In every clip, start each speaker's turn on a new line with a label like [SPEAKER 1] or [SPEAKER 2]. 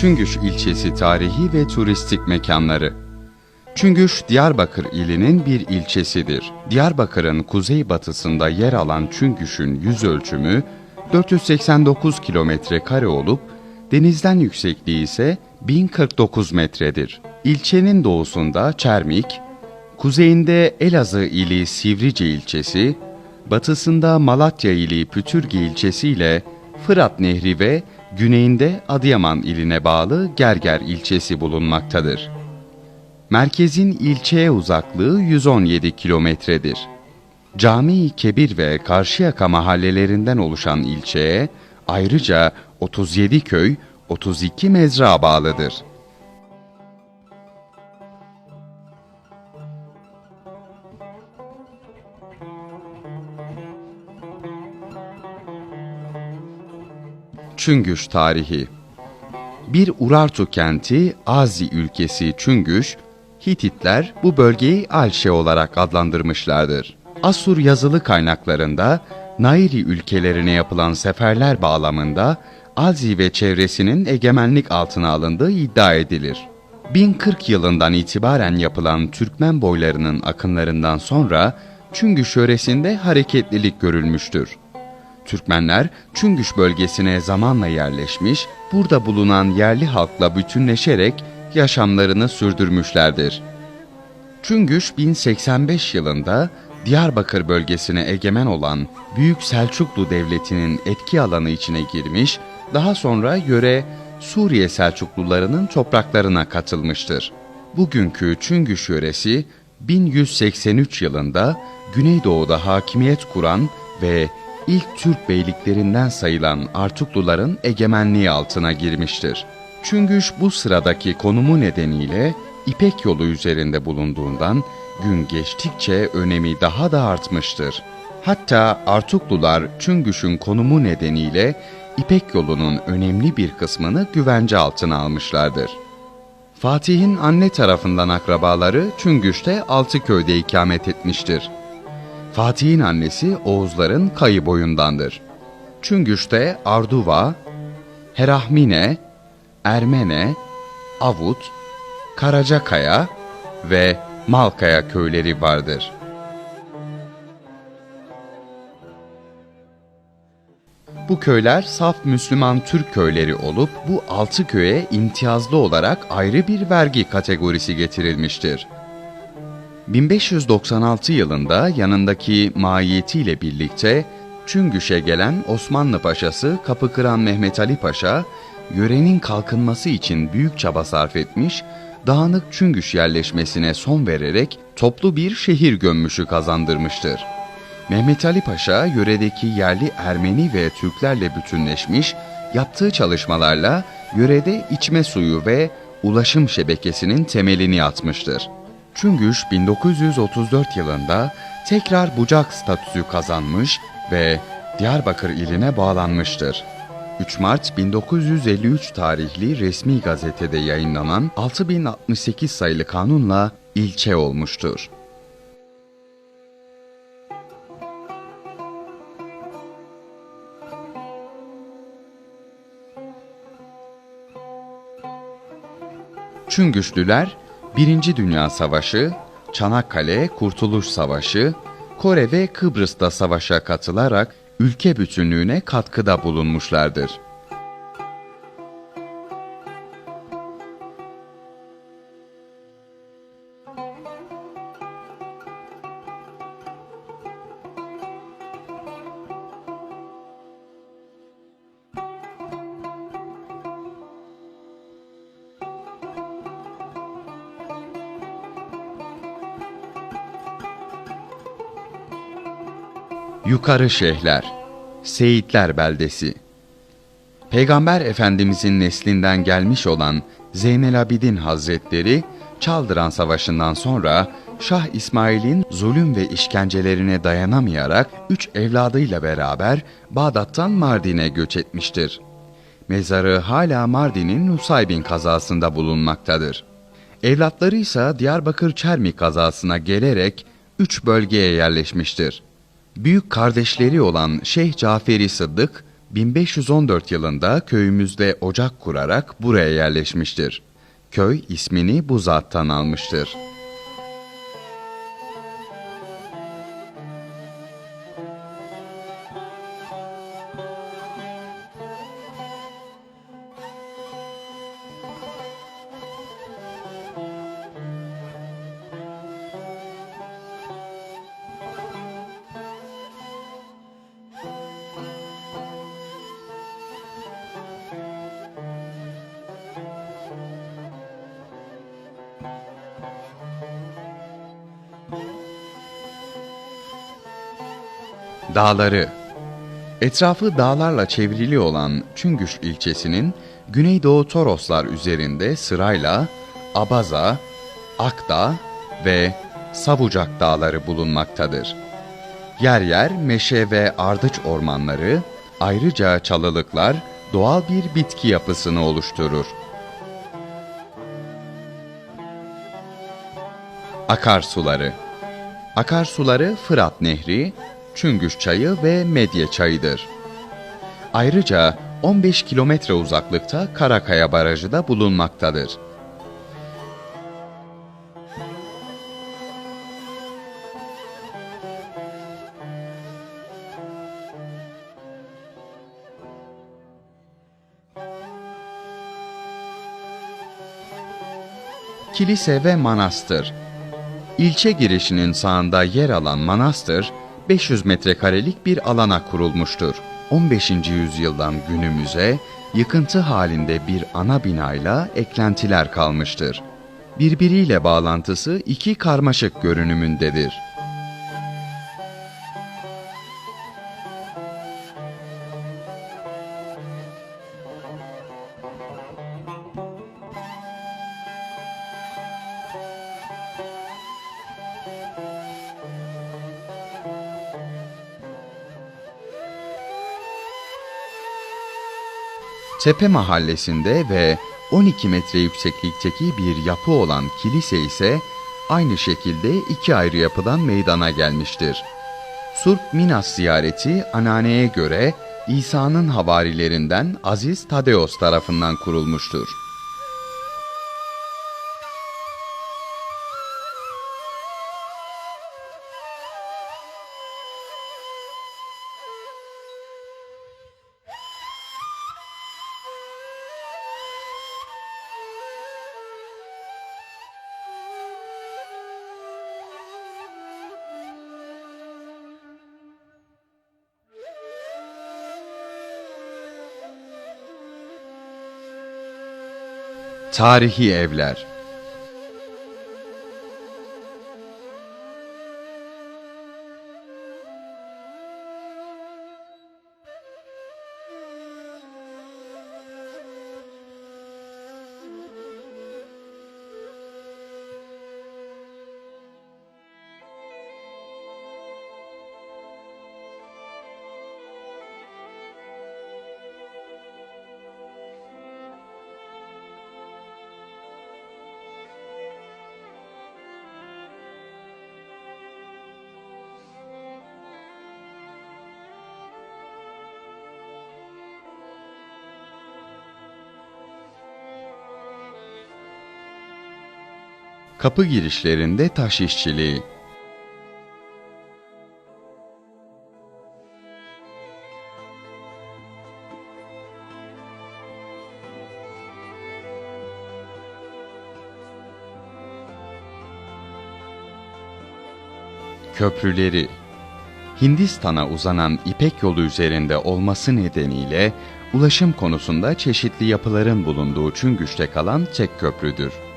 [SPEAKER 1] Çüngüş ilçesi tarihi ve turistik mekanları. Çüngüş, Diyarbakır ilinin bir ilçesidir. Diyarbakır'ın kuzeybatısında yer alan Çüngüş'ün yüz ölçümü 489 kilometre kare olup denizden yüksekliği ise 1049 metredir. İlçenin doğusunda Çermik, kuzeyinde Elazığ ili Sivrice ilçesi, batısında Malatya ili Pütürge ilçesi ile Fırat Nehri ve güneyinde Adıyaman iline bağlı Gerger ilçesi bulunmaktadır. Merkezin ilçeye uzaklığı 117 kilometredir. Cami-i Kebir ve Karşıyaka mahallelerinden oluşan ilçeye ayrıca 37 köy, 32 mezra bağlıdır. Çüngüş tarihi Bir Urartu kenti, Azi ülkesi Çüngüş, Hititler bu bölgeyi Alşe olarak adlandırmışlardır. Asur yazılı kaynaklarında Nairi ülkelerine yapılan seferler bağlamında Azi ve çevresinin egemenlik altına alındığı iddia edilir. 1040 yılından itibaren yapılan Türkmen boylarının akınlarından sonra Çüngüş yöresinde hareketlilik görülmüştür. Türkmenler Çüngüş bölgesine zamanla yerleşmiş, burada bulunan yerli halkla bütünleşerek yaşamlarını sürdürmüşlerdir. Çüngüş 1085 yılında Diyarbakır bölgesine egemen olan Büyük Selçuklu Devleti'nin etki alanı içine girmiş, daha sonra yöre Suriye Selçuklularının topraklarına katılmıştır. Bugünkü Çüngüş yöresi 1183 yılında Güneydoğu'da hakimiyet kuran ve ilk Türk beyliklerinden sayılan Artukluların egemenliği altına girmiştir. Çüngüş bu sıradaki konumu nedeniyle İpek yolu üzerinde bulunduğundan gün geçtikçe önemi daha da artmıştır. Hatta Artuklular Çüngüş'ün konumu nedeniyle İpek yolunun önemli bir kısmını güvence altına almışlardır. Fatih'in anne tarafından akrabaları Çüngüş'te Altıköy'de ikamet etmiştir. Fatih'in annesi Oğuzların kayı boyundandır. Çüngüş'te Arduva, Herahmine, Ermene, Avut, Karacakaya ve Malkaya köyleri vardır. Bu köyler saf Müslüman Türk köyleri olup bu altı köye imtiyazlı olarak ayrı bir vergi kategorisi getirilmiştir. 1596 yılında yanındaki mahiyetiyle birlikte Çüngüş'e gelen Osmanlı Paşası Kapıkıran Mehmet Ali Paşa, yörenin kalkınması için büyük çaba sarf etmiş, dağınık Çüngüş yerleşmesine son vererek toplu bir şehir gömmüşü kazandırmıştır. Mehmet Ali Paşa yöredeki yerli Ermeni ve Türklerle bütünleşmiş, yaptığı çalışmalarla yörede içme suyu ve ulaşım şebekesinin temelini atmıştır. Çüngüş 1934 yılında tekrar bucak statüsü kazanmış ve Diyarbakır iline bağlanmıştır. 3 Mart 1953 tarihli resmi gazetede yayınlanan 6068 sayılı kanunla ilçe olmuştur. Çüngüşlüler 1. Dünya Savaşı, Çanakkale Kurtuluş Savaşı, Kore ve Kıbrıs'ta savaşa katılarak ülke bütünlüğüne katkıda bulunmuşlardır. Yukarı Şeyhler, Seyitler Beldesi Peygamber Efendimizin neslinden gelmiş olan Zeynel Abidin Hazretleri, Çaldıran Savaşı'ndan sonra Şah İsmail'in zulüm ve işkencelerine dayanamayarak üç evladıyla beraber Bağdat'tan Mardin'e göç etmiştir. Mezarı hala Mardin'in Nusaybin kazasında bulunmaktadır. Evlatları ise Diyarbakır Çermi kazasına gelerek üç bölgeye yerleşmiştir. Büyük kardeşleri olan Şeyh Caferi Sıddık, 1514 yılında köyümüzde ocak kurarak buraya yerleşmiştir. Köy ismini bu zattan almıştır. Dağları Etrafı dağlarla çevrili olan Çüngüş ilçesinin Güneydoğu Toroslar üzerinde sırayla Abaza, Akdağ ve Sabucak dağları bulunmaktadır. Yer yer meşe ve ardıç ormanları, ayrıca çalılıklar doğal bir bitki yapısını oluşturur. Akarsuları Akarsuları Fırat Nehri, Çüngüş Çayı ve Medye Çayı'dır. Ayrıca 15 kilometre uzaklıkta Karakaya Barajı da bulunmaktadır. Kilise ve Manastır İlçe girişinin sağında yer alan manastır, 500 metrekarelik bir alana kurulmuştur. 15. yüzyıldan günümüze yıkıntı halinde bir ana binayla eklentiler kalmıştır. Birbiriyle bağlantısı iki karmaşık görünümündedir. Tepe mahallesinde ve 12 metre yükseklikteki bir yapı olan kilise ise aynı şekilde iki ayrı yapıdan meydana gelmiştir. Surp Minas ziyareti ananeye göre İsa'nın havarilerinden Aziz Tadeos tarafından kurulmuştur. Tarihi evler Kapı girişlerinde taş işçiliği Köprüleri Hindistan'a uzanan İpek yolu üzerinde olması nedeniyle ulaşım konusunda çeşitli yapıların bulunduğu Çüngüş'te kalan tek köprüdür.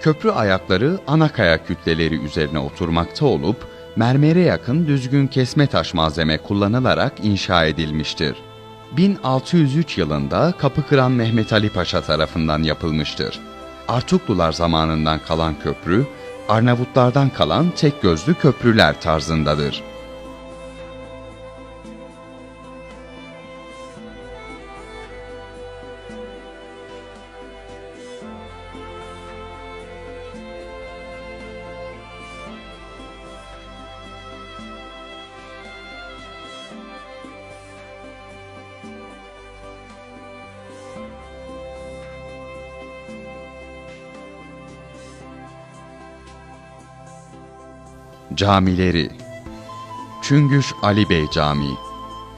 [SPEAKER 1] Köprü ayakları ana kaya kütleleri üzerine oturmakta olup, mermere yakın düzgün kesme taş malzeme kullanılarak inşa edilmiştir. 1603 yılında kapı kıran Mehmet Ali Paşa tarafından yapılmıştır. Artuklular zamanından kalan köprü, Arnavutlardan kalan tek gözlü köprüler tarzındadır. Camileri Çüngüş Ali Bey Camii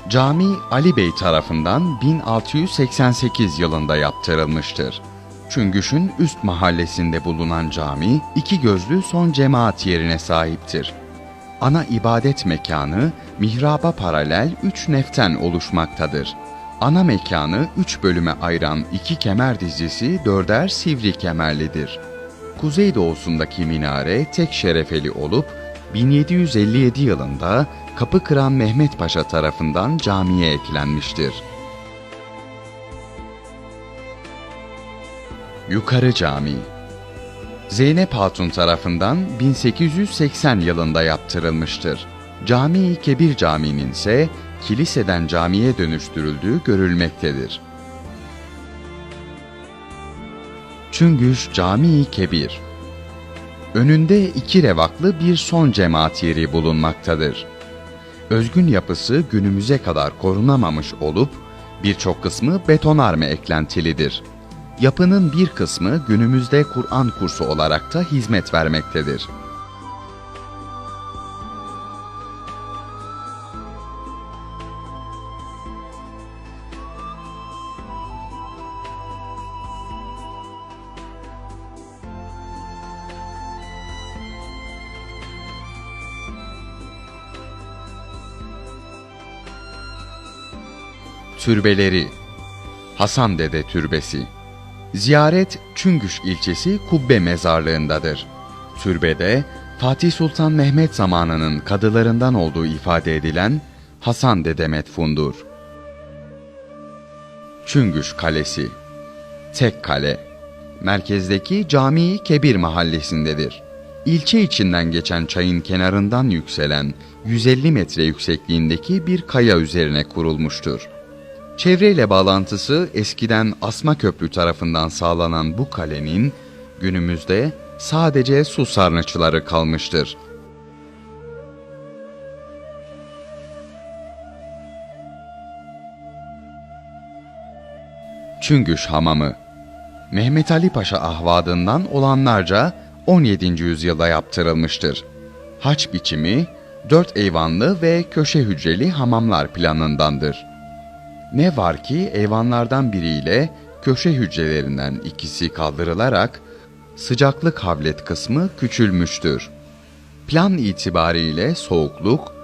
[SPEAKER 1] Cami Ali Bey tarafından 1688 yılında yaptırılmıştır. Çüngüş'ün üst mahallesinde bulunan cami iki gözlü son cemaat yerine sahiptir. Ana ibadet mekanı mihraba paralel üç neften oluşmaktadır. Ana mekanı üç bölüme ayıran iki kemer dizisi dörder sivri kemerlidir. Kuzeydoğusundaki minare tek şerefeli olup 1757 yılında Kapı Kıran Mehmet Paşa tarafından camiye eklenmiştir. Yukarı Camii Zeynep Hatun tarafından 1880 yılında yaptırılmıştır. Cami-i Kebir Camii'nin ise kiliseden camiye dönüştürüldüğü görülmektedir. Çüngüş Camii Kebir Önünde iki revaklı bir son cemaat yeri bulunmaktadır. Özgün yapısı günümüze kadar korunamamış olup birçok kısmı betonarme eklentilidir. Yapının bir kısmı günümüzde Kur'an kursu olarak da hizmet vermektedir. Türbeleri Hasan Dede Türbesi Ziyaret Çüngüş ilçesi Kubbe mezarlığındadır. Türbede Fatih Sultan Mehmet zamanının kadılarından olduğu ifade edilen Hasan Dede metfundur. Çüngüş Kalesi Tek kale Merkezdeki Camii Kebir mahallesindedir. İlçe içinden geçen çayın kenarından yükselen 150 metre yüksekliğindeki bir kaya üzerine kurulmuştur. Çevreyle bağlantısı eskiden Asma Köprü tarafından sağlanan bu kalenin günümüzde sadece su sarnıçları kalmıştır. Çüngüş Hamamı Mehmet Ali Paşa ahvadından olanlarca 17. yüzyılda yaptırılmıştır. Haç biçimi, dört eyvanlı ve köşe hücreli hamamlar planındandır. Ne var ki eyvanlardan biriyle köşe hücrelerinden ikisi kaldırılarak sıcaklık havlet kısmı küçülmüştür. Plan itibariyle soğukluk